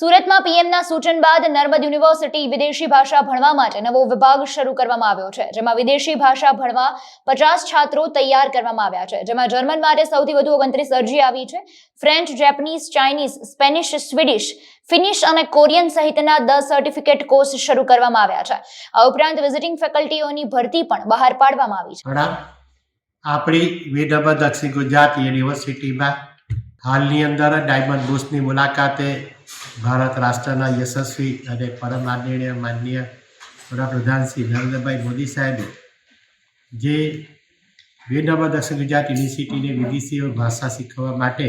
સુરતમાં પીએમના સૂચન બાદ નર્મદ યુનિવર્સિટી વિદેશી ભાષા ભણવા માટે નવો વિભાગ શરૂ કરવામાં આવ્યો છે, જેમાં વિદેશી ભાષા ભણવા પચાસ છાત્રો તૈયાર કરવામાં આવ્યા છે, જેમાં જર્મન માટે સૌથી વધુ ઓગણત્રીસ અરજી આવી છે, French, Japanese, Chinese, Spanish, Swedish, Finnish અને કોરિયન સહિતના દસ સર્ટિફિકેટ કોર્સ શરૂ કરવામાં આવ્યા છે. આ ઉપરાંત વિઝિટિંગ ફેકલ્ટીઓની ભરતી પણ બહાર પાડવામાં આવી છે. આપણી વિદર્ભ દક્ષિણ ગુજરાત યુનિવર્સિટીમાં હાલની અંદર ડાયમંડ બુશની મુલાકાતે ભારત રાષ્ટ્રના યશસ્વી અને પરમ આદરણીય માનનીય વડાપ્રધાન શ્રી નરેન્દ્રભાઈ મોદી સાહેબે જે વિદર્ભ દક્ષિણ ગુજરાત યુનિવર્સિટીને વિદેશીઓ ભાષા શીખવવા માટે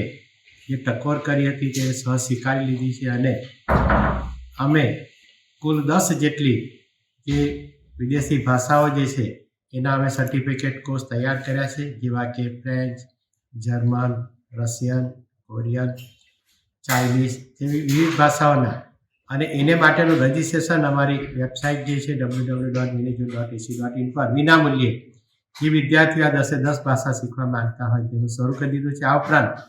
જે ટકોર કરી હતી તે સહ સ્વીકારી લીધી છે અને અમે કુલ દસ જેટલી જે વિદેશી ભાષાઓ જે છે એના અમે સર્ટિફિકેટ કોર્સ તૈયાર કર્યા છે, જેવા કે French German Russian Korean Chinese જેવી વિવિધ ભાષાઓના અને એને માટેનું રજિસ્ટ્રેશન અમારી વેબસાઇટ જે છે ડબલ્યુ ડબલ્યુ ડોટ મિનેજુ ડોટ એસી ડોટ ઇન પર વિનામૂલ્યે જે વિદ્યાર્થીઓ આ દસે દસ ભાષા શીખવા માંગતા હોય તેનું શરૂ કરી દીધું છે. આ ઉપરાંત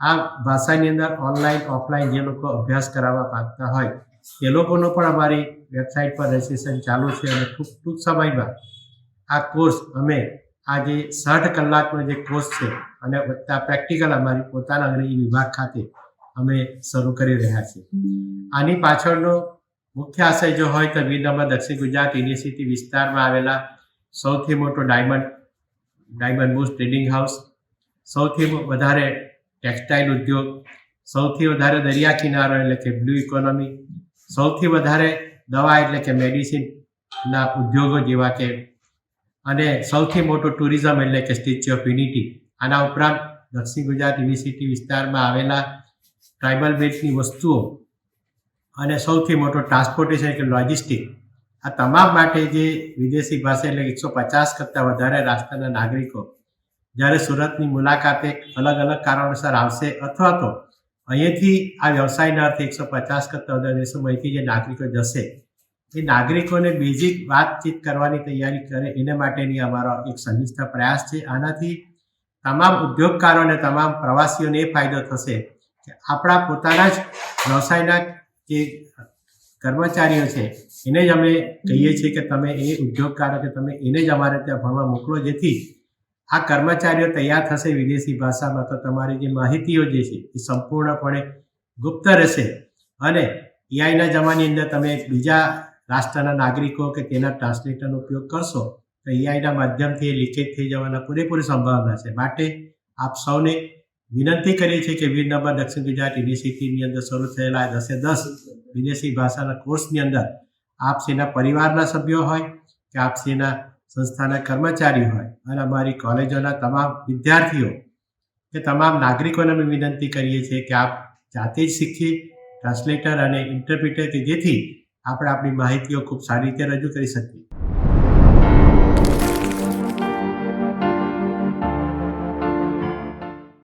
આ ભાષાની અંદર ઓનલાઈન ઓફલાઈન જે લોકો અભ્યાસ કરાવવા માંગતા હોય તે લોકોનો પણ અમારી વેબસાઇટ પર રજિસ્ટ્રેશન ચાલુ છે અને ખૂબ ટૂંક સમયમાં આ કોર્સ અમે આ જે સાઠ કલાકનો જે કોર્સ છે અને વધતા પ્રેક્ટિકલ અમારી પોતાના અંગ્રેજી વિભાગ ખાતે અમે શરૂ કરી રહ્યા છીએ. આની પાછળનો મુખ્ય આશય જો હોય તો વિનંબર દક્ષિણ ગુજરાત યુનિવર્સિટી વિસ્તારમાં આવેલા સૌથી મોટો diamond diamond bourse trading house, સૌથી વધારે ટેક્સટાઇલ ઉદ્યોગ, સૌથી વધારે દરિયા કિનારો એટલે કે બ્લુ ઇકોનોમી, સૌથી વધારે દવા એટલે કે મેડિસિનના ઉદ્યોગો જેવા કે, અને સૌથી મોટું ટુરિઝમ એટલે કે સ્ટેચ્યુ ઓફ યુનિટી. આના ઉપરાંત દક્ષિણ ગુજરાત યુનિવર્સિટી વિસ્તારમાં આવેલા ટ્રાઇબલ બેલ્ટની વસ્તુઓ અને સૌથી મોટો ટ્રાન્સપોર્ટેશન એટલે લોજિસ્ટિક આ તમામ માટે જે વિદેશી ભાષા એટલે એકસો પચાસ કરતાં વધારે રાષ્ટ્રના નાગરિકો જ્યારે સુરતની મુલાકાતે અલગ અલગ કારણોસર આવશે અથવા તો અહીંયાથી આ વ્યવસાયના અર્થે એકસો પચાસ કરતાં વધારે દેશોમાંથી જે નાગરિકો જશે, એ નાગરિકોને બેઝિક વાતચીત કરવાની તૈયારી કરે એને માટેની અમારો એક સંનિષ્ઠ પ્રયાસ છે. આનાથી તમામ ઉદ્યોગકારો અને તમામ પ્રવાસીઓને એ ફાયદો થશે આપણા પોતાના જ વ્યવસાયના જે કર્મચારીઓ છે, એને જ અમે કહીએ છીએ કે તમે એ ઉદ્યોગકારો કે તમે એને જ અમારે ત્યાં ભણવા મોકલો, જેથી આ કર્મચારીઓ તૈયાર થશે વિદેશી ભાષામાં. તો તમારી જે માહિતીઓ જે છે, એ સંપૂર્ણપણે ગુપ્ત રહેશે. અને એઆઈના જમાની અંદર તમે બીજા રાષ્ટ્રના નાગરિકો કે તેના ટ્રાન્સલેટરનો ઉપયોગ કરશો, તો એઆઈના માધ્યમથી લીકેજ થઈ જવાના પૂરેપૂરી સંભાવના છે. માટે આપ સૌને વિનંતી કરીએ છીએ કે વીર નંબર દક્ષિણ ગુજરાત યુનિવર્સિટીની અંદર શરૂ થયેલા દસે દસ વિદેશી ભાષાના કોર્સની અંદર આપ સેના પરિવારના સભ્યો હોય કે આપ સેના સંસ્થાના કર્મચારી હોય અને અમારી કોલેજોના તમામ વિદ્યાર્થીઓ કે તમામ નાગરિકોને અમે વિનંતી કરીએ છીએ કે આપ જાતે જ શીખીએ ટ્રાન્સલેટર અને ઇન્ટરપ્રિટર કે જેથી આપણે આપણી માહિતીઓ ખૂબ સારી રીતે રજૂ કરી શકીએ.